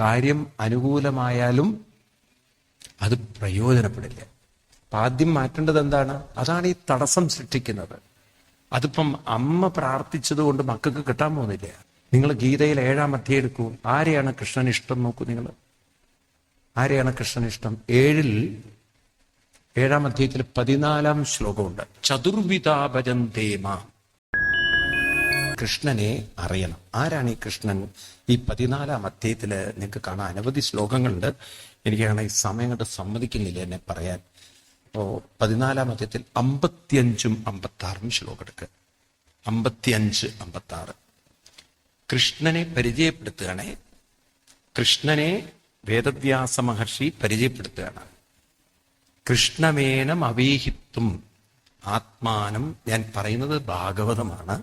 കാര്യം അനുകൂലമായാലും അത് പ്രയോജനപ്പെടില്ല. അപ്പൊ ആദ്യം മാറ്റേണ്ടത് എന്താണ്? അതാണ് ഈ തടസ്സം സൃഷ്ടിക്കുന്നത്. അതിപ്പം അമ്മ പ്രാർത്ഥിച്ചത് കൊണ്ട് മക്കൾക്ക് കിട്ടാൻ പോകുന്നില്ല. നിങ്ങൾ ഗീതയിൽ ഏഴാം അധ്യായം എടുക്കൂ ആരെയാണ് കൃഷ്ണൻ ഇഷ്ടം നോക്കൂ നിങ്ങൾ? ആരെയാണ് കൃഷ്ണൻ ഇഷ്ടം? ഏഴിൽ ഏഴാം അധ്യായത്തിൽ പതിനാലാം ശ്ലോകമുണ്ട്. ചതുർവിതാഭജന്തേമ കൃഷ്ണനെ അറിയണം. ആരാണ് ഈ കൃഷ്ണൻ? ഈ പതിനാലാം അധ്യായത്തിൽ നിങ്ങൾക്ക് കാണാൻ അനവധി ശ്ലോകങ്ങളുണ്ട്. എനിക്കാണ് ഈ സമയം കൊണ്ട് സമ്മതിക്കുന്നില്ല എന്നെ പറയാൻ. അപ്പോ പതിനാലാം അധ്യായത്തിൽ അമ്പത്തിയഞ്ചും അമ്പത്താറും ശ്ലോകം എടുക്കുക അമ്പത്തിയഞ്ച് അമ്പത്താറ്. കൃഷ്ണനെ പരിചയപ്പെടുത്തുകയാണ്. കൃഷ്ണനെ വേദവ്യാസ മഹർഷി പരിചയപ്പെടുത്തുകയാണ്. കൃഷ്ണമേനം അവീഹിത്തും ആത്മാനം ഞാൻ പറയുന്നത് ഭാഗവതമാണ്.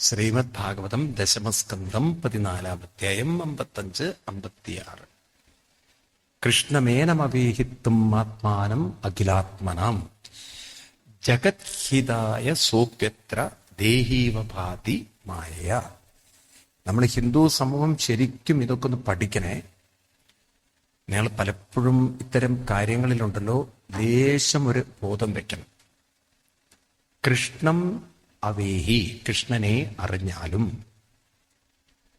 ശ്രീമദ് ഭാഗവതം ദശമസ്കന്ധം പതിനാലാം അധ്യായം അമ്പത്തഞ്ച് അമ്പത്തിയാറ്. കൃഷ്ണമേനമവീഹിത്തും ആത്മാനം അഖിലാത്മനാം. ജഗത്ഹിതായ സോപ്യത്ര ദേഹീവഭാതി മായ നമ്മൾ ഹിന്ദു സമൂഹം ശരിക്കും ഇതൊക്കെ ഒന്ന് പഠിക്കണേ. നിങ്ങൾ പലപ്പോഴും ഇത്തരം കാര്യങ്ങളിലുണ്ടല്ലോ ലേശം ഒരു ബോധം വെക്കണം. കൃഷ്ണം അവേഹി കൃഷ്ണനെ അറിഞ്ഞാലും.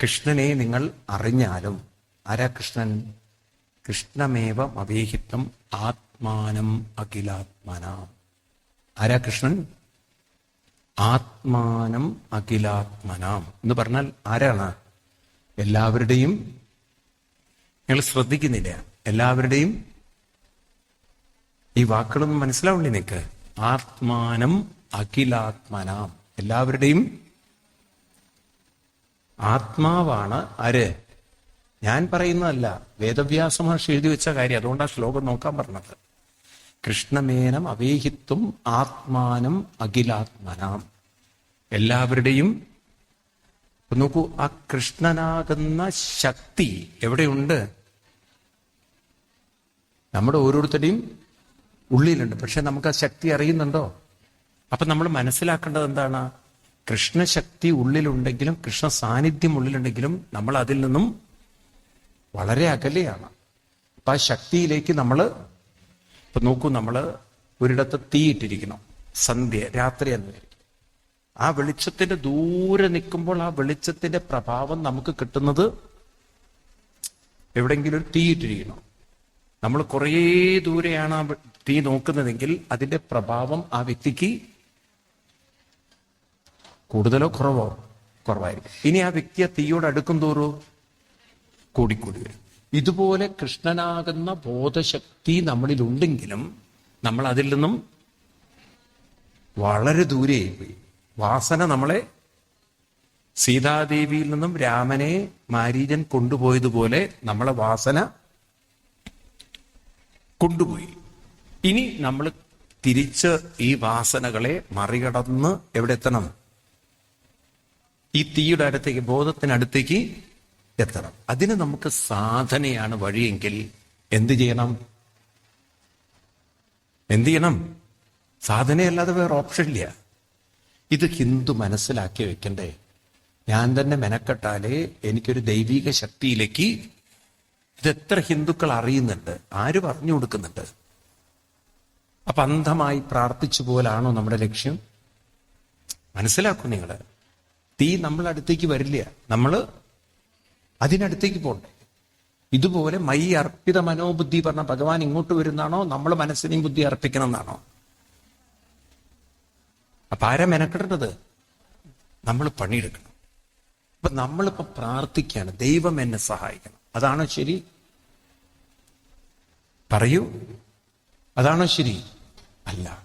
കൃഷ്ണനെ നിങ്ങൾ അറിഞ്ഞാലും. ആരാ കൃഷ്ണൻ? കൃഷ്ണമേവ അവേഹിത്വം ആത്മാനം അഖിലാത്മന. ആരാ കൃഷ്ണൻ? ആത്മാനം അഖിലാത്മനാം. എന്ന് പറഞ്ഞാൽ ആരാണ്? എല്ലാവരുടെയും. നിങ്ങൾ ശ്രദ്ധിക്കുന്നില്ല? എല്ലാവരുടെയും. ഈ വാക്കുകളൊന്നും മനസ്സിലാവില്ലേ നിനക്ക്? ആത്മാനം അഖിലാത്മനാം. എല്ലാവരുടെയും ആത്മാവാണ് ആര്? ഞാൻ പറയുന്നതല്ല. വേദവ്യാസ മഹർഷി എഴുതി വെച്ച കാര്യം. അതുകൊണ്ട് ആ ശ്ലോകം നോക്കാൻ പറഞ്ഞത്. കൃഷ്ണമേനം അവേഹിത്വം ആത്മാനം അഖിലാത്മനാം. എല്ലാവരുടെയും നോക്കൂ ആ കൃഷ്ണനാകുന്ന ശക്തി എവിടെയുണ്ട്? നമ്മുടെ ഓരോരുത്തരുടെയും ഉള്ളിലുണ്ട്. പക്ഷെ നമുക്ക് ആ ശക്തി അറിയുന്നുണ്ടോ? അപ്പൊ നമ്മൾ മനസ്സിലാക്കേണ്ടത് എന്താണ്? കൃഷ്ണശക്തി ഉള്ളിലുണ്ടെങ്കിലും കൃഷ്ണ സാന്നിധ്യം ഉള്ളിലുണ്ടെങ്കിലും നമ്മൾ അതിൽ നിന്നും വളരെ അകലെയാണ്. അപ്പൊ ആ ശക്തിയിലേക്ക് നമ്മൾ ഇപ്പൊ നോക്കൂ നമ്മൾ ഒരിടത്ത് തീയിട്ടിരിക്കണം സന്ധ്യ രാത്രി എന്ന് വരും ആ വെളിച്ചത്തിന്റെ ദൂരെ നിൽക്കുമ്പോൾ ആ വെളിച്ചത്തിന്റെ പ്രഭാവം നമുക്ക് കിട്ടുന്നത് എവിടെങ്കിലും ഒരു തീയിട്ടിരിക്കണം നമ്മൾ കുറേ ദൂരെയാണ് ആ തീ നോക്കുന്നതെങ്കിൽ അതിന്റെ പ്രഭാവം ആ വ്യക്തിക്ക് കൂടുതലോ കുറവോ കുറവായിരിക്കും. ഇനി ആ വ്യക്തി തീയോട് അടുക്കും തോറും കൂടിക്കൂടി വരും. ഇതുപോലെ കൃഷ്ണനാകുന്ന ബോധശക്തി നമ്മളിൽ ഉണ്ടെങ്കിലും നമ്മൾ അതിൽ നിന്നും വളരെ ദൂരെ പോയി വാസന നമ്മളെ സീതാദേവിയിൽ നിന്നും രാമനെ മാരീജൻ കൊണ്ടുപോയതുപോലെ നമ്മളെ വാസന കൊണ്ടുപോയി. ഇനി നമ്മൾ തിരിച്ച് ഈ വാസനകളെ മറികടന്ന് എവിടെ എത്തണം? ഈ തീയുടെ അടുത്തേക്ക് ബോധത്തിനടുത്തേക്ക് എത്തണം. അതിന് നമുക്ക് സാധനയാണ് വഴിയെങ്കിൽ എന്ത് ചെയ്യണം? എന്ത് ചെയ്യണം? സാധനയല്ലാതെ വേറെ ഓപ്ഷൻ ഇല്ല. ഇത് ഹിന്ദു മനസ്സിലാക്കി വെക്കണ്ടേ? ഞാൻ തന്നെ മെനക്കെട്ടാലേ എനിക്കൊരു ദൈവിക ശക്തിയിലേക്ക് ഇതെത്ര ഹിന്ദുക്കൾ അറിയുന്നുണ്ട് ആര് പറഞ്ഞു കൊടുക്കുന്നുണ്ട്? അപ്പൊ അന്ധമായി പ്രാർത്ഥിച്ചു പോലാണോ നമ്മുടെ ലക്ഷ്യം? മനസ്സിലാക്കൂ നിങ്ങൾ. തീ നമ്മൾ അടുത്തേക്ക് വരില്ല. നമ്മൾ അതിനടുത്തേക്ക് പോകണ്ടേ. ഇതുപോലെ മൈ അർപ്പിത മനോബുദ്ധി പറഞ്ഞ ഭഗവാൻ ഇങ്ങോട്ട് വരുന്നാണോ? നമ്മൾ മനസ്സിനെയും ബുദ്ധി അർപ്പിക്കണം എന്നാണോ അപ്പൊ ആരാ മെനക്കെടേണ്ടത്? നമ്മൾ പണിയെടുക്കണം. അപ്പൊ നമ്മളിപ്പോ പ്രാർത്ഥിക്കുകയാണ്. ദൈവം എന്നെ സഹായിക്കണം. അതാണോ ശരി? പറയൂ. അതാണോ ശരി? അല്ല.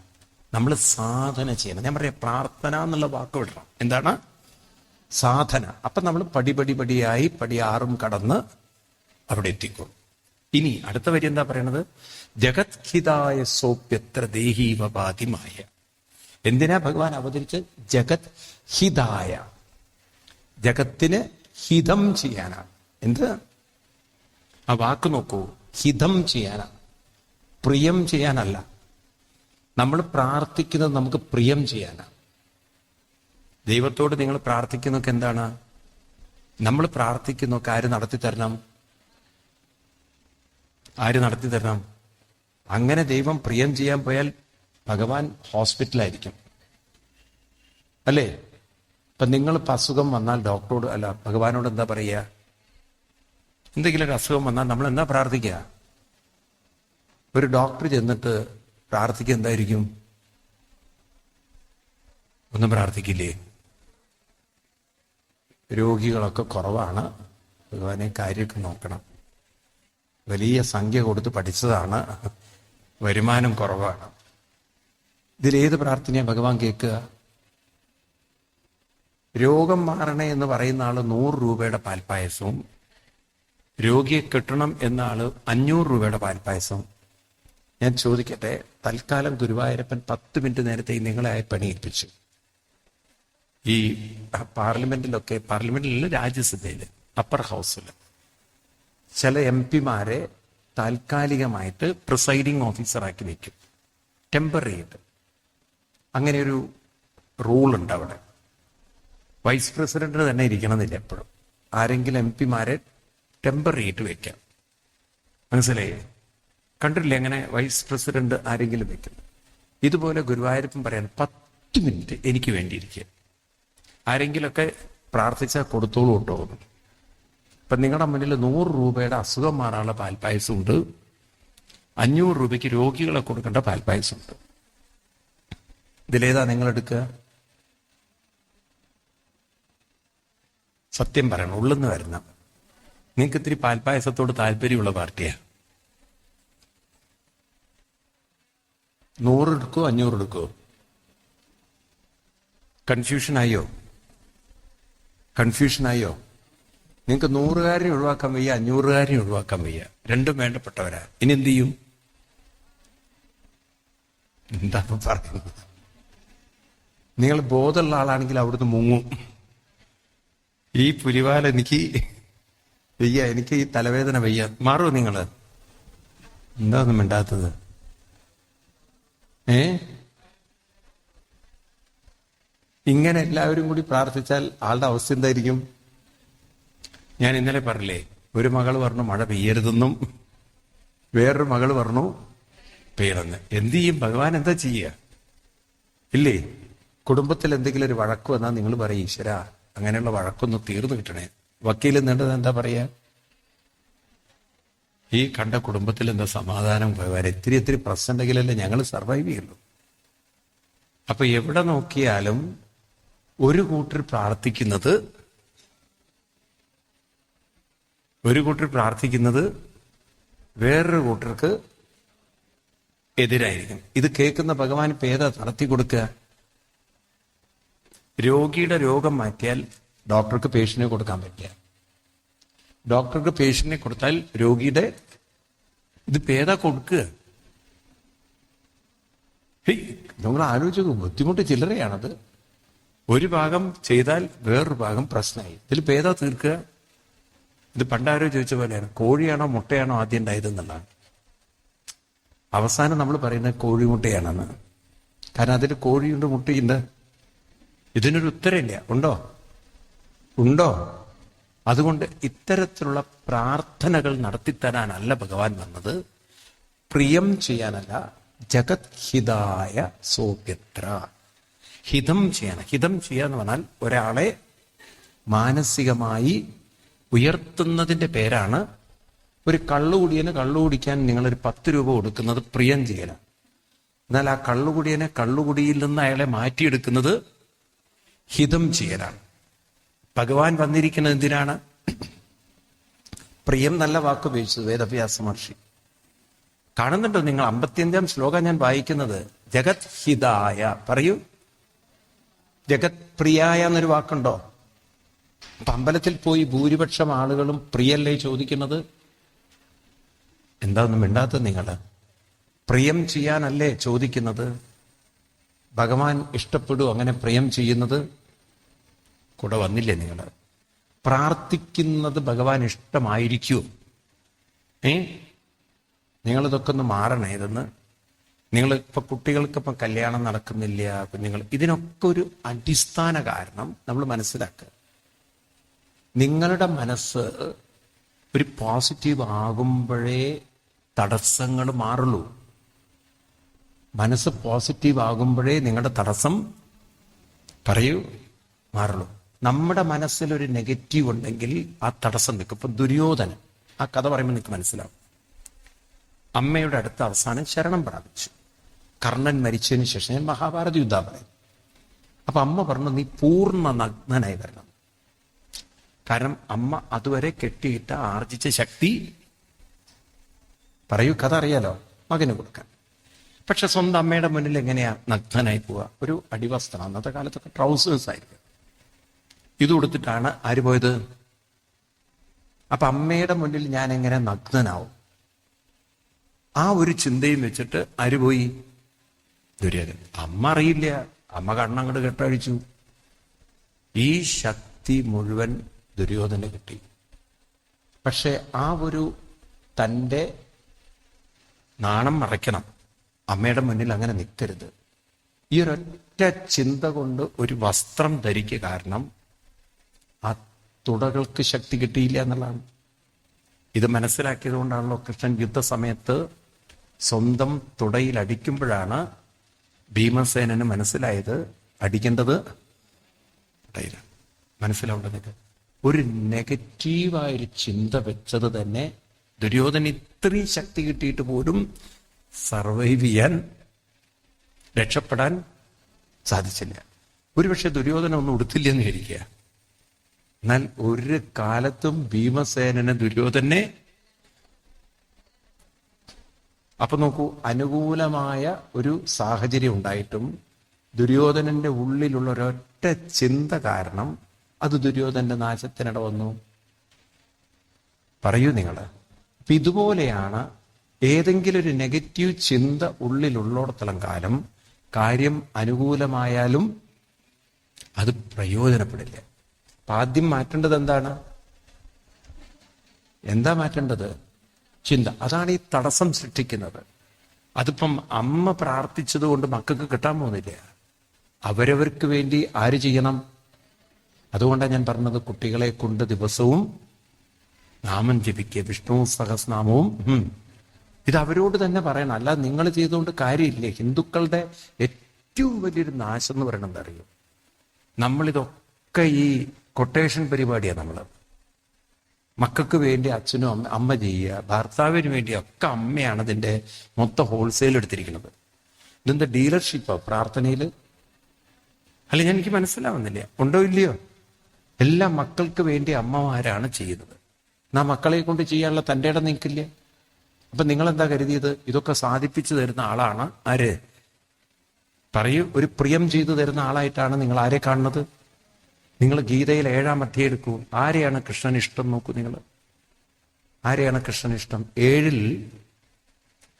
നമ്മൾ സാധന ചെയ്യണം. ഞാൻ പറയാം പ്രാർത്ഥന എന്നുള്ള വാക്ക് വിടണം. എന്താണ്? സാധന. അപ്പൊ നമ്മൾ പടി പടി പടിയായി പടി ആറും കടന്ന് അവിടെ എത്തിക്കും. ഇനി അടുത്ത വരി എന്താ പറയണത്? ജഗത്ഹിതായ സോപ്യത്ര ദേഹീവപാതിമായ എന്തിനാ ഭഗവാൻ അവതരിച്ച്? ജഗത് ഹിതായ ജഗത്തിന് ഹിതം ചെയ്യാനാണ് എന്ത്? ആ വാക്ക് നോക്കൂ. ഹിതം ചെയ്യാനാണ് പ്രിയം ചെയ്യാനല്ല. നമ്മൾ പ്രാർത്ഥിക്കുന്നത് നമുക്ക് പ്രിയം ചെയ്യാനാണ് ദൈവത്തോട് നിങ്ങൾ പ്രാർത്ഥിക്കുന്നൊക്കെ എന്താണ്? നമ്മൾ പ്രാർത്ഥിക്കുന്നൊക്കെ ആര് നടത്തി തരണം? ആര് നടത്തി തരണം? അങ്ങനെ ദൈവം പ്രിയം ചെയ്യാൻ പോയാൽ ഭഗവാൻ ഹോസ്പിറ്റലായിരിക്കും. അല്ലേ? ഇപ്പൊ നിങ്ങൾ അസുഖം വന്നാൽ ഡോക്ടറോട് അല്ല ഭഗവാനോട് എന്താ പറയുക? എന്തെങ്കിലും ഒരു അസുഖം വന്നാൽ നമ്മൾ എന്താ പ്രാർത്ഥിക്കുക? ഒരു ഡോക്ടർ ചെന്നിട്ട് പ്രാർത്ഥിക്കുക എന്തായിരിക്കും? ഒന്നും പ്രാർത്ഥിക്കില്ലേ? രോഗികളൊക്കെ കുറവാണ്. ഭഗവാനെ കാര്യമൊക്കെ നോക്കണം. വലിയ സംഖ്യ കൊടുത്ത് പഠിച്ചതാണ്. വരുമാനം കുറവാണ്. ഇതിലേത് പ്രാർത്ഥനയാണ് ഭഗവാൻ കേൾക്കുക? രോഗം മാറണേ എന്ന് പറയുന്ന ആൾ നൂറ് രൂപയുടെ പാൽപ്പായസവും രോഗിയെ കെട്ടണം എന്ന ആൾ അഞ്ഞൂറ് രൂപയുടെ പാൽപ്പായസവും. ഞാൻ ചോദിക്കട്ടെ തൽക്കാലം ഗുരുവായൂരപ്പൻ പത്ത് മിനിറ്റ് നേരത്തെ നിങ്ങളെ പണിയേൽപ്പിച്ചു ഈ പാർലമെന്റിലൊക്കെ പാർലമെന്റിലല്ല രാജ്യസഭയിൽ അപ്പർ ഹൗസിൽ ചില എം പിമാരെ താൽക്കാലികമായിട്ട് പ്രിസൈഡിങ് ഓഫീസറാക്കി വെക്കും. ടെമ്പററി ആയിട്ട് അങ്ങനെ ഒരു റൂൾ ഉണ്ട് അവിടെ. വൈസ് പ്രസിഡന്റിന് തന്നെ ഇരിക്കണമെന്നില്ല എപ്പോഴും. ആരെങ്കിലും എം പിമാരെ ടെമ്പററി ആയിട്ട് വെക്കാം. മനസ്സിലായി? കണ്ടിട്ടില്ലേ അങ്ങനെ വൈസ് പ്രസിഡന്റ് ആരെങ്കിലും വെക്കും? ഇതുപോലെ ഗുരുവായൂരപ്പൻ പറയാൻ പത്ത് മിനിറ്റ് എനിക്ക് വേണ്ടിയിരിക്കുക. ആരെങ്കിലുമൊക്കെ പ്രാർത്ഥിച്ചാൽ കൊടുത്തോളൂ കേട്ടോ. ഇപ്പൊ നിങ്ങളുടെ മുന്നിൽ നൂറ് രൂപയുടെ അസുഖം മാറാനുള്ള പാൽപ്പായസം ഉണ്ട് അഞ്ഞൂറ് രൂപയ്ക്ക് രോഗികളെ കൊടുക്കേണ്ട പാൽപ്പായസം ഉണ്ട് ഇതിലേതാ നിങ്ങൾ എടുക്കുക? സത്യം പറയണം ഉള്ളെന്ന് വരണം നിങ്ങൾക്ക് ഇത്തിരി പാൽപ്പായസത്തോട് താല്പര്യമുള്ള പാർട്ടിയാ. നൂറ് എടുക്കോ അഞ്ഞൂറ് എടുക്കോ കൺഫ്യൂഷൻ ആയോ? നിങ്ങൾക്ക് നൂറുകാരെ ഒഴിവാക്കാൻ വയ്യ അഞ്ഞൂറുകാരെ ഒഴിവാക്കാൻ വയ്യ. രണ്ടും വേണ്ടപ്പെട്ടവരാ. ഇനി എന്ത് ചെയ്യും? എന്താ പറയുന്നത്? നിങ്ങൾ ബോധമുള്ള ആളാണെങ്കിൽ അവിടുന്ന് മുങ്ങും. ഈ പുലിവാല എനിക്ക് വയ്യ എനിക്ക് ഈ തലവേദന വയ്യ. മാറുമോ നിങ്ങൾ. എന്താ ഒന്നും മിണ്ടാത്തത്? ഏ? ഇങ്ങനെ എല്ലാവരും കൂടി പ്രാർത്ഥിച്ചാൽ ആളുടെ അവസ്ഥ എന്തായിരിക്കും? ഞാൻ ഇന്നലെ പറഞ്ഞില്ലേ ഒരു മകൾ പറഞ്ഞു മഴ പെയ്യരുതെന്നും വേറൊരു മകൾ പറഞ്ഞു പെയ്യണമെന്ന്. എന്ത് ചെയ്യും? ഭഗവാൻ എന്താ ചെയ്യുക? ഇല്ലേ? കുടുംബത്തിൽ എന്തെങ്കിലും ഒരു വഴക്ക് വന്നാൽ നിങ്ങൾ പറയും ഈശ്വര അങ്ങനെയുള്ള വഴക്കൊന്ന് തീർന്നു കിട്ടണേ. വക്കീൽ നീണ്ടത് എന്താ പറയാ? ഈ കണ്ട കുടുംബത്തിൽ എന്താ സമാധാനം? ഭഗവാൻ ഇത്തിരി ഇത്തിരി പ്രശ്നം ഉണ്ടെങ്കിലല്ലേ ഞങ്ങൾ സർവൈവ് ചെയ്യുള്ളൂ. അപ്പൊ എവിടെ നോക്കിയാലും ഒരു കൂട്ടർ പ്രാർത്ഥിക്കുന്നത് ഒരു കൂട്ടർ പ്രാർത്ഥിക്കുന്നത് വേറൊരു കൂട്ടർക്ക് എതിരായിരിക്കും. ഇത് കേൾക്കുന്ന ഭഗവാൻ ഏതാ നടത്തി കൊടുക്കുക? രോഗിയുടെ രോഗം മാറ്റിയാൽ ഡോക്ടർക്ക് പേഷ്യന്റിനെ കൊടുക്കാൻ പറ്റില്ല. ഡോക്ടർക്ക് പേഷ്യന്റിനെ കൊടുത്താൽ രോഗിയുടെ ഇത് പേത കൊടുക്കുക? നമ്മൾ ആലോചിച്ചു ബുദ്ധിമുട്ട് ചില്ലറയാണത്. ഒരു ഭാഗം ചെയ്താൽ വേറൊരു ഭാഗം പ്രശ്നമായി. ഇതിൽ ഭേദ തീർക്കുക? ഇത് പണ്ടാരോ ചോദിച്ച പോലെയാണ്. കോഴിയാണോ മുട്ടയാണോ ആദ്യം ഉണ്ടായതെന്നുള്ളതാണ് അവസാനം നമ്മൾ പറയുന്നത് കോഴിമുട്ടയാണെന്ന്. കാരണം അതിൽ കോഴിയുണ്ട് മുട്ടയുണ്ട്. ഇതിനൊരു ഉത്തരമില്ല. ഉണ്ടോ? ഉണ്ടോ? അതുകൊണ്ട് ഇത്തരത്തിലുള്ള പ്രാർത്ഥനകൾ നടത്തിത്തരാനല്ല ഭഗവാൻ വന്നത്. പ്രിയം ചെയ്യാനല്ല. ജഗത്ഹിതായ സോപ്യത്ര. ഹിതം ചെയ്യണം. ഹിതം ചെയ്യുക എന്ന് പറഞ്ഞാൽ ഒരാളെ മാനസികമായി ഉയർത്തുന്നതിന്റെ പേരാണ് ഒരു കള്ളുകുടിയന് കള്ളുകുടിക്കാൻ നിങ്ങളൊരു പത്ത് രൂപ കൊടുക്കുന്നത് പ്രിയം ചെയ്യലാണ് എന്നാൽ ആ കള്ളുകുടിയനെ കള്ളുകുടിയിൽ നിന്ന് അയാളെ മാറ്റിയെടുക്കുന്നത് ഹിതം ചെയ്യലാണ്. ഭഗവാൻ വന്നിരിക്കുന്നത് എന്തിനാണ്? പ്രിയം നല്ല വാക്ക് ഉപയോഗിച്ചത് വേദവ്യാസ മഹർഷി. കാണുന്നുണ്ടോ നിങ്ങൾ അമ്പത്തിയഞ്ചാം ശ്ലോകം ഞാൻ വായിക്കുന്നത്? ജഗത് ഹിതായ. പറയൂ. ജഗത് പ്രിയായ എന്നൊരു വാക്കുണ്ടോ? അപ്പൊ അമ്പലത്തിൽ പോയി ഭൂരിപക്ഷം ആളുകളും പ്രിയല്ലേ ചോദിക്കുന്നത്? എന്താ ഒന്നും മിണ്ടാത്തത് നിങ്ങൾ പ്രിയം ചെയ്യാനല്ലേ ചോദിക്കുന്നത്? ഭഗവാൻ ഇഷ്ടപ്പെടും അങ്ങനെ പ്രിയം ചെയ്യുന്നത്? കൂടെ വന്നില്ലേ നിങ്ങൾ പ്രാർത്ഥിക്കുന്നത് ഭഗവാൻ ഇഷ്ടമായിരിക്കൂ. ഏ? നിങ്ങളിതൊക്കെ ഒന്ന് മാറണേ ഇതെന്ന്. നിങ്ങൾ ഇപ്പൊ കുട്ടികൾക്കിപ്പം കല്യാണം നടക്കുന്നില്ല കുഞ്ഞുങ്ങൾ ഇതിനൊക്കെ ഒരു അടിസ്ഥാന കാരണം നമ്മൾ മനസ്സിലാക്കുക. നിങ്ങളുടെ മനസ്സ് ഒരു പോസിറ്റീവ് ആകുമ്പോഴേ തടസ്സങ്ങൾ മാറുള്ളൂ. മനസ്സ് പോസിറ്റീവ് ആകുമ്പോഴേ നിങ്ങളുടെ തടസ്സം പറയൂ മാറുള്ളൂ. നമ്മുടെ മനസ്സിൽ ഒരു നെഗറ്റീവ് ഉണ്ടെങ്കിൽ ആ തടസ്സം നിൽക്കും. ഇപ്പൊ ദുര്യോധനൻ ആ കഥ പറയുമ്പോൾ നിങ്ങൾക്ക് മനസ്സിലാവും. അമ്മയുടെ അടുത്ത് അവസാനം ശരണം പ്രാപിച്ചു. കർണൻ മരിച്ചതിന് ശേഷം ഞാൻ മഹാഭാരത യുദ്ധ പറയും അപ്പൊ അമ്മ പറഞ്ഞു നീ പൂർണ നഗ്നനായി വരണം. കാരണം അമ്മ അതുവരെ കെട്ടിയിട്ട ആർജിച്ച ശക്തി പറയൂ കഥ അറിയാലോ? മകന് കൊടുക്കാൻ. പക്ഷെ സ്വന്തം അമ്മയുടെ മുന്നിൽ എങ്ങനെയാ നഗ്നനായി പോവുക? ഒരു അടിവസ്ത്രം. അന്നത്തെ കാലത്തൊക്കെ ട്രൗസേഴ്സ് ആയിരിക്കും. ഇത് കൊടുത്തിട്ടാണ് ആര് പോയത്? അപ്പൊ അമ്മയുടെ മുന്നിൽ ഞാൻ എങ്ങനെ നഗ്നനാവും? ആ ഒരു ചിന്തയും വെച്ചിട്ട് ആര് പോയി? ദുര്യോധൻ അമ്മ അറിയില്ല. അമ്മ കണ്ണങ്ങോട്ട് കെട്ടഴിച്ചു. ഈ ശക്തി മുഴുവൻ ദുര്യോധന കിട്ടി. പക്ഷെ ആ ഒരു തന്റെ നാണം മറയ്ക്കണം. അമ്മയുടെ മുന്നിൽ അങ്ങനെ നിൽക്കരുത്. ഈ ഒരൊറ്റ ചിന്ത കൊണ്ട് ഒരു വസ്ത്രം ധരിക്കുക കാരണം ആ തുടകൾക്ക് ശക്തി കിട്ടിയില്ല എന്നുള്ളതാണ്. ഇത് മനസ്സിലാക്കിയത് കൊണ്ടാണല്ലോ കൃഷ്ണൻ യുദ്ധസമയത്ത് സ്വന്തം തുടയിൽ അടിക്കുമ്പോഴാണ് ഭീമസേനന് മനസ്സിലായത് അടിക്കേണ്ടത് തുടയിലാണ് മനസ്സിലാവേണ്ടത് ഒരു നെഗറ്റീവായൊരു ചിന്ത വെച്ചത് തന്നെ ദുര്യോധന ഇത്രയും ശക്തി കിട്ടിയിട്ട് പോലും സർവൈവ് ചെയ്യാൻ രക്ഷപ്പെടാൻ സാധിച്ചില്ല. ഒരുപക്ഷെ ദുര്യോധന ഒന്നും ഉടുത്തില്ലെന്ന് വിചാരിക്കുക. എന്നാൽ ഒരു കാലത്തും ഭീമസേനന് ദുര്യോധനെ അപ്പൊ നോക്കൂ അനുകൂലമായ ഒരു സാഹചര്യം ഉണ്ടായിട്ടും ദുര്യോധനന്റെ ഉള്ളിലുള്ള ഒരൊറ്റ ചിന്ത കാരണം അത് ദുര്യോധന്റെ നാശത്തിനിട വന്നു. പറയൂ നിങ്ങൾ അപ്പൊ ഇതുപോലെയാണ് ഏതെങ്കിലും ഒരു നെഗറ്റീവ് ചിന്ത ഉള്ളിലുള്ളിടത്തോളം കാലം കാര്യം അനുകൂലമായാലും അത് പ്രയോജനപ്പെടില്ല. അപ്പൊ ആദ്യം മാറ്റേണ്ടത് എന്താണ്? എന്താ മാറ്റേണ്ടത്? ചിന്ത. അതാണ് ഈ തടസ്സം സൃഷ്ടിക്കുന്നത്. അതിപ്പം അമ്മ പ്രാർത്ഥിച്ചത് കൊണ്ട് മക്കൾക്ക് കിട്ടാൻ പോകുന്നില്ല. അവരവർക്ക് വേണ്ടി ആര് ചെയ്യണം? അതുകൊണ്ടാണ് ഞാൻ പറഞ്ഞത് കുട്ടികളെ കൊണ്ട് ദിവസവും നാമം ജപിക്കുക. വിഷ്ണു സഹസ്നാമവും ഇത് അവരോട് തന്നെ പറയണം. അല്ല നിങ്ങൾ ചെയ്തുകൊണ്ട് കാര്യമില്ല. ഹിന്ദുക്കളുടെ ഏറ്റവും വലിയൊരു നാശം എന്ന് പറയണത് നമ്മളിതൊക്കെ ഈ കൊട്ടേഷൻ പരിപാടിയാണ് നമ്മൾ മക്കൾക്ക് വേണ്ടി അച്ഛനും അമ്മ അമ്മ ചെയ്യുക ഭർത്താവിന് വേണ്ടി ഒക്കെ അമ്മയാണ് അതിന്റെ മൊത്തം ഹോൾസെയിൽ എടുത്തിരിക്കുന്നത്. ഇതെന്താ ഡീലർഷിപ്പോ പ്രാർത്ഥനയിൽ അല്ല ഞാൻ എനിക്ക് മനസ്സിലാവുന്നില്ല. ഉണ്ടോ ഇല്ലയോ? എല്ലാ മക്കൾക്ക് വേണ്ടി അമ്മമാരാണ് ചെയ്യുന്നത്. നാ മക്കളെ കൊണ്ട് ചെയ്യാനുള്ള തന്റെ ഇടം നിൽക്കില്ല അപ്പൊ നിങ്ങൾ എന്താ കരുതിയത്? ഇതൊക്കെ സാധിപ്പിച്ചു തരുന്ന ആളാണ് ആര്? പറയൂ ഒരു പ്രിയം ചെയ്തു തരുന്ന ആളായിട്ടാണ് നിങ്ങൾ ആരെ കാണുന്നത്? നിങ്ങൾ ഗീതയിൽ ഏഴാം അധ്യായം എടുക്കൂ. ആരെയാണ് കൃഷ്ണൻ ഇഷ്ടം നോക്കൂ നിങ്ങൾ? ആരെയാണ് കൃഷ്ണൻ ഇഷ്ടം ഏഴിൽ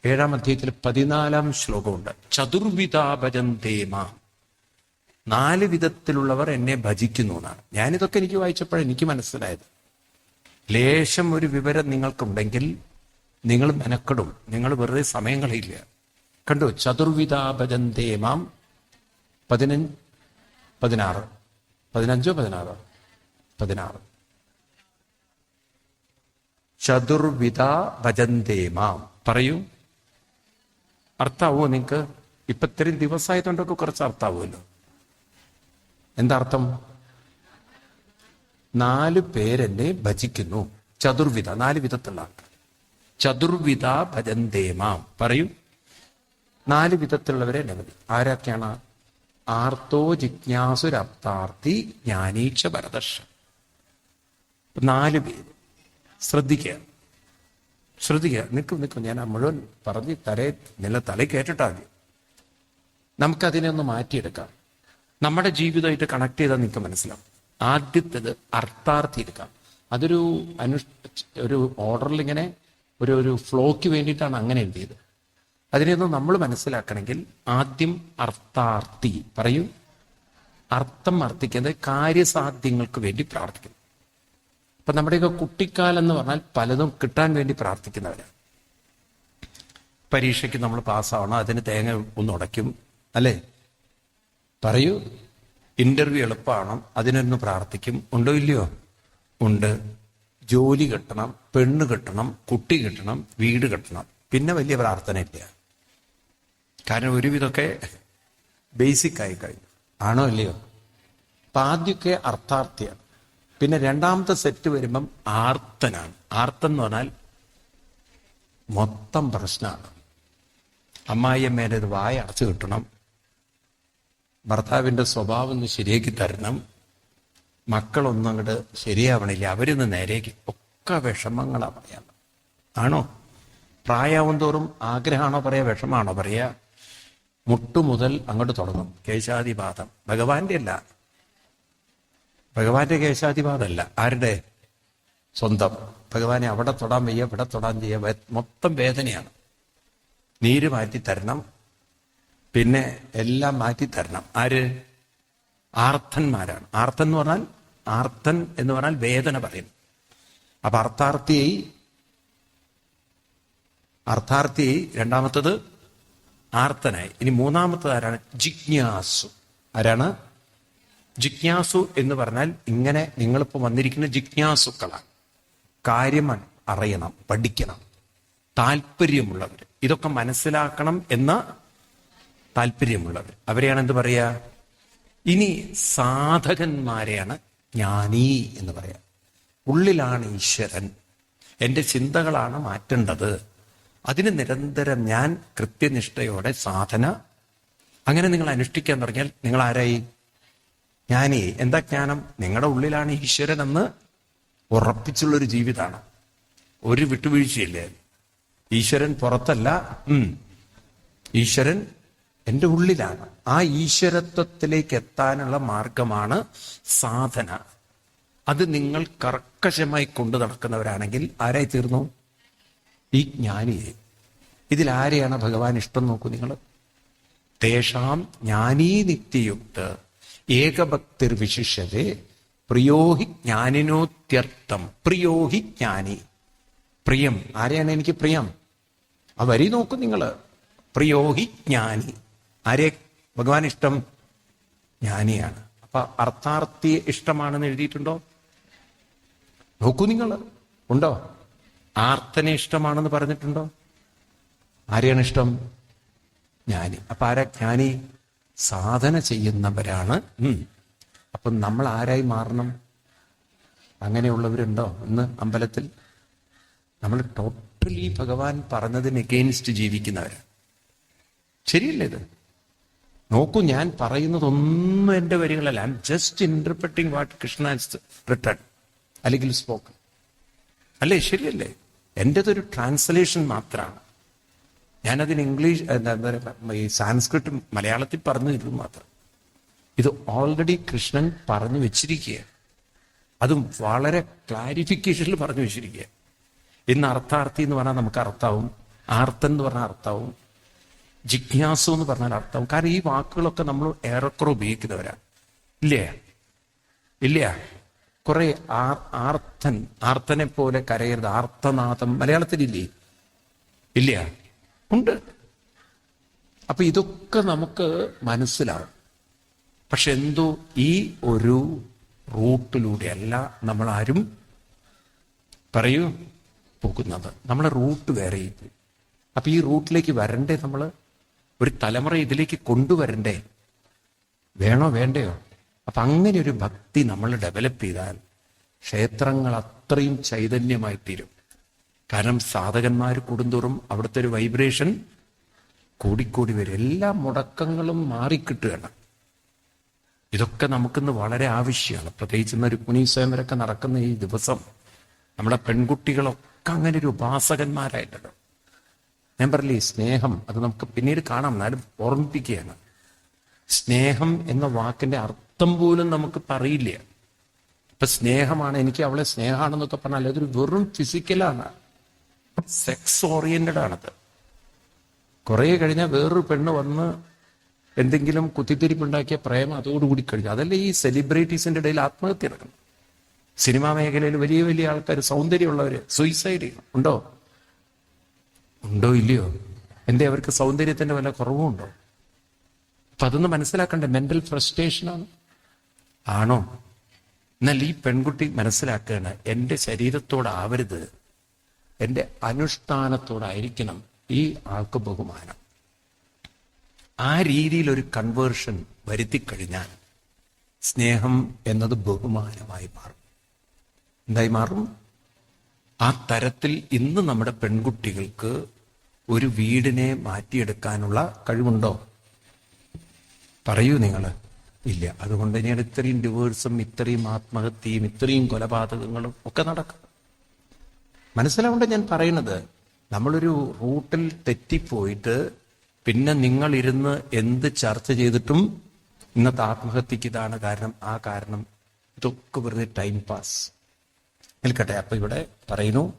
ഏഴാം അധ്യായത്തിൽ പതിനാലാം ശ്ലോകമുണ്ട്. ചതുർവിധാ ഭജന്തേമ നാല് വിധത്തിലുള്ളവർ എന്നെ ഭജിക്കുന്നു എന്നാണ്. ഞാനിതൊക്കെ എനിക്ക് വായിച്ചപ്പോൾ എനിക്ക് മനസ്സിലായത്. ലേശം ഒരു വിവരം നിങ്ങൾക്കുണ്ടെങ്കിൽ നിങ്ങൾ മെനക്കെടും. നിങ്ങൾ വെറുതെ സമയങ്ങളില്ല. കണ്ടു? ചതുർവിധാ ഭജന്തേ മാം. പതിനഞ്ച് പതിനാറ്. പതിനഞ്ചോ പതിനാറോ? പതിനാറ്. ചതുർവിധ ഭജന്തേ മാം. പറയൂ. അർത്ഥാവോ നിങ്ങക്ക്? ഇപ്പൊ ഇത്രയും ദിവസമായതുകൊണ്ടൊക്കെ കുറച്ച് അർത്ഥാവുമല്ലോ എന്താ അർത്ഥം? നാല് പേരെന്നെ ഭജിക്കുന്നു. ചതുർവിധ നാല് വിധത്തുള്ള ചതുർവിധ ഭജന്തേമാം പറയൂ. നാല് വിധത്തിലുള്ളവരെ നിലവിൽ ആരൊക്കെയാണ്? ആർത്തോ ജിജ്ഞാസുരപ്താർത്ഥി ജ്ഞാനീക്ഷ ഭരതർഷ നാല് പേര്. ശ്രദ്ധിക്കുക. ശ്രദ്ധിക്കുക. നിൽക്കും നിൽക്കും ഞാൻ ആ മുഴുവൻ പറഞ്ഞ് തലേ നില തല കേട്ടിട്ടാ നമുക്കതിനെ ഒന്ന് മാറ്റിയെടുക്കാം. നമ്മുടെ ജീവിതമായിട്ട് കണക്ട് ചെയ്താൽ നിങ്ങൾക്ക് മനസ്സിലാവും. ആദ്യത്തേത് അർത്ഥാർത്ഥി എടുക്കാം. അതൊരു അനു ഒരു ഓർഡറിൽ ഇങ്ങനെ ഒരു ഒരു ഫ്ലോയ്ക്ക് വേണ്ടിയിട്ടാണ് അങ്ങനെ എഴുതിയത് അതിനെയൊന്നും നമ്മൾ മനസ്സിലാക്കണമെങ്കിൽ ആദ്യം അർത്ഥാർത്ഥി. പറയൂ. അർത്ഥം അർത്ഥിക്കുന്നത് കാര്യസാധ്യങ്ങൾക്ക് വേണ്ടി പ്രാർത്ഥിക്കുന്നു. ഇപ്പൊ നമ്മുടെയൊക്കെ കുട്ടിക്കാലം എന്ന് പറഞ്ഞാൽ പലതും കിട്ടാൻ വേണ്ടി പ്രാർത്ഥിക്കുന്നവരാണ്. പരീക്ഷയ്ക്ക് നമ്മൾ പാസ്സാവണം അതിന് തേങ്ങ ഒന്ന് ഉടയ്ക്കും അല്ലേ? പറയൂ. ഇന്റർവ്യൂ എളുപ്പമാണ് അതിനൊന്ന് പ്രാർത്ഥിക്കും. ഉണ്ടോ ഇല്ലയോ? ഉണ്ട്. ജോലി കിട്ടണം പെണ്ണ് കിട്ടണം കുട്ടി കിട്ടണം വീട് കിട്ടണം. പിന്നെ വലിയ പ്രാർത്ഥനയില്ല. കാരണം ഒരുവിധമൊക്കെ ബേസിക് ആയി കഴിഞ്ഞു. ആണോ അല്ലയോ അപ്പൊ ആദ്യമൊക്കെ അർത്ഥാർത്ഥിയാണ്. പിന്നെ രണ്ടാമത്തെ സെറ്റ് വരുമ്പം ആർത്തനാണ്. ആർത്തൻ എന്ന് പറഞ്ഞാൽ മൊത്തം പ്രശ്നമാണ്. അമ്മായിയമ്മേന്റെ ഒരു വായ അടച്ചു കിട്ടണം. ഭർത്താവിന്റെ സ്വഭാവം ഒന്ന് ശരിയാക്കി തരണം. മക്കളൊന്നും അങ്ങോട്ട് ശരിയാവണില്ല. അവരിന്ന് നേരേക്ക് ഒക്കെ വിഷമങ്ങളാ പറയാം. ആണോ? പ്രായാവും തോറും ആഗ്രഹമാണോ പറയാ? വിഷമാണോ പറയാ? മുട്ടു മുതൽ അങ്ങോട്ട് തുടങ്ങും. കേശാതിപാദം ഭഗവാന്റെ അല്ല. ഭഗവാന്റെ കേശാതിപാദമല്ല ആരുടെ? സ്വന്തം. ഭഗവാനെ അവിടെ തൊടാൻ വയ്യ ഇവിടെ തൊടാൻ ചെയ്യ വേ- മൊത്തം വേദനയാണ്. നീര് മാറ്റി തരണം. പിന്നെ എല്ലാം മാറ്റി തരണം. ആര്? ആർത്തന്മാരാണ്. ആർത്തൻ എന്ന് പറഞ്ഞാൽ ആർത്തൻ എന്ന് പറഞ്ഞാൽ വേദന പറയും. അപ്പൊ അർത്ഥാർത്ഥിയായി അർത്ഥാർത്ഥിയായി രണ്ടാമത്തത് ആർത്തനായി ഇനി മൂന്നാമത്തത് ആരാണ്? ജിജ്ഞാസു. ആരാണ്? ജിജ്ഞാസു എന്ന് പറഞ്ഞാൽ ഇങ്ങനെ നിങ്ങളിപ്പോൾ വന്നിരിക്കുന്ന ജിജ്ഞാസുക്കളാണ്. കാര്യം അറിയണം പഠിക്കണം താല്പര്യമുള്ളവർ. ഇതൊക്കെ മനസ്സിലാക്കണം എന്ന താല്പര്യമുള്ളവർ. അവരെയാണ് എന്ത് പറയുക ഇനി സാധകന്മാരെയാണ് ജ്ഞാനി എന്ന് പറയാ. ഉള്ളിലാണ് ഈശ്വരൻ. എന്റെ ചിന്തകളാണ് മാറ്റേണ്ടത്. അതിന് നിരന്തരം ഞാൻ കൃത്യനിഷ്ഠയോടെ സാധന അങ്ങനെ നിങ്ങൾ അനുഷ്ഠിക്കാൻ തുടങ്ങിയാൽ നിങ്ങൾ ആരായി ജ്ഞാനി എന്താ ജ്ഞാനം? നിങ്ങളുടെ ഉള്ളിലാണ് ഈശ്വരൻ എന്ന് ഉറപ്പിച്ചുള്ളൊരു ജീവിതമാണ് ഒരു വിട്ടുവീഴ്ചയില്ലേ? ഈശ്വരൻ പുറത്തല്ല. ഈശ്വരൻ എന്റെ ഉള്ളിലാണ്. ആ ഈശ്വരത്വത്തിലേക്ക് എത്താനുള്ള മാർഗമാണ് സാധന. അത് നിങ്ങൾ കർക്കശമായി കൊണ്ടു നടക്കുന്നവരാണെങ്കിൽ ആരായി തീർന്നു? ഈ ജ്ഞാനിയെ. ഇതിലാരെയാണ് ഭഗവാൻ ഇഷ്ടം നോക്കൂ നിങ്ങൾ. തേഷാം ജ്ഞാനീ നിത്യയുക്ത ഏകഭക്തിർ വിശിഷ്യതേ പ്രിയോഹി ജ്ഞാനിനോത്യർത്ഥം. പ്രിയോഹി ജ്ഞാനി. പ്രിയം. ആരെയാണ് എനിക്ക് പ്രിയം? ആ വരി നോക്കൂ നിങ്ങൾ. പ്രിയോഹി ജ്ഞാനി. ആരെ ഭഗവാൻ ഇഷ്ടം? ജ്ഞാനിയാണ്. അപ്പൊ അർത്ഥാർത്ഥിയെ ഇഷ്ടമാണെന്ന് എഴുതിയിട്ടുണ്ടോ? നോക്കൂ നിങ്ങൾ. ഉണ്ടോ? ആർത്തനെ ഇഷ്ടമാണെന്ന് പറഞ്ഞിട്ടുണ്ടോ? ആരെയാണ് ഇഷ്ടം? ജ്ഞാനി അപ്പൊ ആരാ? ജ്ഞാനി സാധന ചെയ്യുന്നവരാണ്. അപ്പൊ നമ്മൾ ആരായി മാറണം? അങ്ങനെയുള്ളവരുണ്ടോ? ഇന്ന് അമ്പലത്തിൽ നമ്മൾ ടോട്ടലി ഭഗവാൻ പറഞ്ഞതിന് എഗെയിൻസ്റ്റ് ജീവിക്കുന്നവരാണ് ശരിയല്ലേ ഇത്? നോക്കൂ ഞാൻ പറയുന്നതൊന്നും എന്റെ വരികളല്ല. I am just interpreting what Krishna return അല്ലെങ്കിൽ സ്പോക്കൺ അല്ലേ? ശരിയല്ലേ? എന്റെതൊരു ട്രാൻസ്ലേഷൻ മാത്രമാണ് ഞാനതിന് ഇംഗ്ലീഷ് എന്താ പറയുക, ഈ സാൻസ്ക്രിറ്റ് മലയാളത്തിൽ പറഞ്ഞു തരുന്നത് മാത്രം. ഇത് ഓൾറെഡി കൃഷ്ണൻ പറഞ്ഞു വെച്ചിരിക്കുകയാണ്. അതും വളരെ ക്ലാരിഫിക്കേഷനിൽ പറഞ്ഞു വെച്ചിരിക്കുക ഇന്ന് അർത്ഥാർത്ഥി എന്ന് പറഞ്ഞാൽ നമുക്ക് അർത്ഥാവും. ആർത്തൻ എന്ന് പറഞ്ഞാൽ അർത്ഥാവും. ജിജ്ഞാസു എന്ന് പറഞ്ഞാൽ അർത്ഥം കാരണം ഈ വാക്കുകളൊക്കെ നമ്മൾ ഏറെക്കുറെ ഉപയോഗിക്കുന്നവരാണ്. ഇല്ലേ? ഇല്ല? കുറെ ആർ ആർത്തൻ ആർത്തനെ പോലെ കരയരുത്. ആർത്തനാഥം. മലയാളത്തിലില്ലേ? ഇല്ല. ഉണ്ട്. അപ്പൊ ഇതൊക്കെ നമുക്ക് മനസ്സിലാവും. പക്ഷെ എന്തോ ഈ ഒരു റൂട്ടിലൂടെയല്ല നമ്മൾ ആരും പറയൂ പോകുന്നത്. നമ്മളെ റൂട്ട് വേറെ അപ്പൊ ഈ റൂട്ടിലേക്ക് വരണ്ടേ നമ്മൾ ഒരു തലമുറ ഇതിലേക്ക് കൊണ്ടുവരണ്ടേ? വേണോ വേണ്ടയോ? അപ്പൊ അങ്ങനെ ഒരു ഭക്തി നമ്മൾ ഡെവലപ്പ് ചെയ്താൽ ക്ഷേത്രങ്ങൾ അത്രയും ചൈതന്യമായി തീരും. കാരണം സാധകന്മാർ കൂടുന്തോറും അവിടുത്തെ ഒരു വൈബ്രേഷൻ കൂടിക്കൂടി വരും. എല്ലാ മുടക്കങ്ങളും മാറിക്കിട്ടുകയാണ്. ഇതൊക്കെ നമുക്കിന്ന് വളരെ ആവശ്യമാണ്. പ്രത്യേകിച്ച് ഇന്ന് രുക്മിണി സ്വയംവരൊക്കെ നടക്കുന്ന ഈ ദിവസം നമ്മുടെ പെൺകുട്ടികളൊക്കെ അങ്ങനെ ഒരു ഉപാസകന്മാരായിട്ടല്ലോ ഞാൻ പറഞ്ഞില്ലേ സ്നേഹം അത് നമുക്ക് പിന്നീട് കാണാം. എന്നാലും ഓർമ്മിപ്പിക്കുകയാണ്. സ്നേഹം എന്ന വാക്കിന്റെ അർത്ഥം പോലും നമുക്ക് പറയില്ല. ഇപ്പൊ സ്നേഹമാണ് എനിക്ക് അവളെ സ്നേഹമാണെന്നൊക്കെ പറഞ്ഞാൽ അതൊരു വെറും ഫിസിക്കലാണ് സെക്സ് ഓറിയന്റഡ് ആണത്. കുറെ കഴിഞ്ഞാൽ വേറൊരു പെണ്ണ് വന്ന് എന്തെങ്കിലും കുത്തിത്തിരിപ്പുണ്ടാക്കിയ പ്രേമം അതോടുകൂടി കഴിഞ്ഞു. അതല്ല ഈ സെലിബ്രിറ്റീസിന്റെ ഇടയിൽ ആത്മഹത്യ നടക്കുന്നു സിനിമാ മേഖലയിൽ വലിയ വലിയ ആൾക്കാർ സൗന്ദര്യമുള്ളവര് സൂയിസൈഡ് ചെയ്യണം. ഉണ്ടോ? ഉണ്ടോ ഇല്ലയോ? എന്തേ അവർക്ക് സൗന്ദര്യത്തിന്റെ വല്ല കുറവുണ്ടോ അപ്പൊ അതൊന്ന് മനസ്സിലാക്കണ്ടേ? മെന്റൽ ഫ്രസ്ട്രേഷനാണ് ആണോ. എന്നാൽ ഈ പെൺകുട്ടി മനസ്സിലാക്കുകയാണ് എന്റെ ശരീരത്തോടാവരുത് എന്റെ അനുഷ്ഠാനത്തോടായിരിക്കണം ഈ ആൾക്ക് ബഹുമാനം. ആ രീതിയിൽ ഒരു കൺവേർഷൻ വരുത്തി കഴിഞ്ഞാൽ സ്നേഹം എന്നത് ബഹുമാനമായി മാറും. എന്തായി മാറും? ആ തരത്തിൽ ഇന്ന് നമ്മുടെ പെൺകുട്ടികൾക്ക് ഒരു വീടിനെ മാറ്റിയെടുക്കാനുള്ള കഴിവുണ്ടോ? പറയൂ നിങ്ങൾ. ഇല്ല. അതുകൊണ്ട് തന്നെയാണ് ഇത്രയും ഡിവേഴ്സും ഇത്രയും ആത്മഹത്യയും ഇത്രയും കൊലപാതകങ്ങളും ഒക്കെ നടക്കും. മനസ്സിലാവേണ്ട ഞാൻ പറയുന്നത്. നമ്മളൊരു റൂട്ടിൽ തെറ്റിപ്പോയിട്ട് പിന്നെ നിങ്ങൾ ഇരുന്ന് എന്ത് ചർച്ച ചെയ്തിട്ടും ഇന്നത്തെ ആത്മഹത്യക്ക് ഇതാണ് കാരണം. ആ കാരണം ഇതൊക്കെ വെറുതെ ടൈം പാസ് നിൽക്കട്ടെ. അപ്പൊ ഇവിടെ പറയുന്നു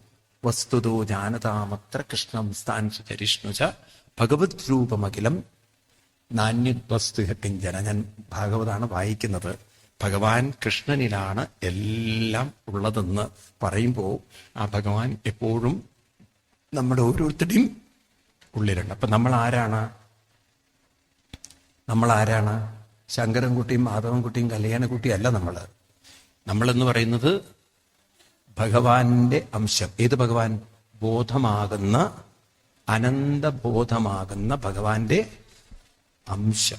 വസ്തുതോ ജാനതാമത്ര കൃഷ്ണം സ്ഥാൻഷ ചരിഷ്ണുച ഭഗവത് രൂപമഖിലം കിഞ്ചന ഞാൻ ഭാഗവതാണ് വായിക്കുന്നത്. ഭഗവാൻ കൃഷ്ണനിലാണ് എല്ലാം ഉള്ളതെന്ന് പറയുമ്പോൾ ആ ഭഗവാൻ എപ്പോഴും നമ്മുടെ ഓരോരുത്തരുടെയും ഉള്ളിലുണ്ട്. അപ്പൊ നമ്മൾ ആരാണ് നമ്മൾ ആരാണ് ശങ്കരൻകുട്ടിയും മാധവൻകുട്ടിയും കല്യാണക്കുട്ടിയും അല്ല നമ്മൾ നമ്മളെന്ന് പറയുന്നത് ഭഗവാന്റെ അംശം. ഏത് ഭഗവാൻ? ബോധമാകുന്ന അനന്തബോധമാകുന്ന ഭഗവാന്റെ അംശം.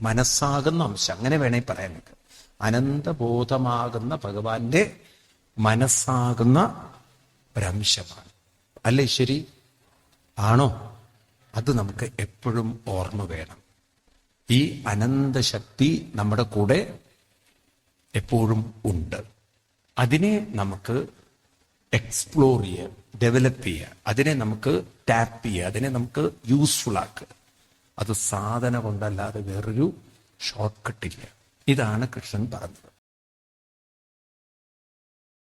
മനസ്സാകുന്ന അംശം. അങ്ങനെ വേണേ പറയാൻ നമുക്ക് അനന്തബോധമാകുന്ന ഭഗവാന്റെ മനസ്സാകുന്ന ഒരംശമാണ്. അല്ലേ ശരി ആണോ? അത് നമുക്ക് എപ്പോഴും ഓർമ്മ വേണം. ഈ അനന്ത ശക്തി നമ്മുടെ കൂടെ എപ്പോഴും ഉണ്ട്. അതിനെ നമുക്ക് എക്സ്പ്ലോർ ചെയ്യുക ഡെവലപ്പ് ചെയ്യുക അതിനെ നമുക്ക് ടാപ്പ് ചെയ്യുക അതിനെ നമുക്ക് യൂസ്ഫുൾ ആക്കുക. അത് സാധന കൊണ്ടല്ലാതെ വേറൊരു ഷോർട്ട് കട്ടില്ല ഇതാണ് കൃഷ്ണൻ പറഞ്ഞത്.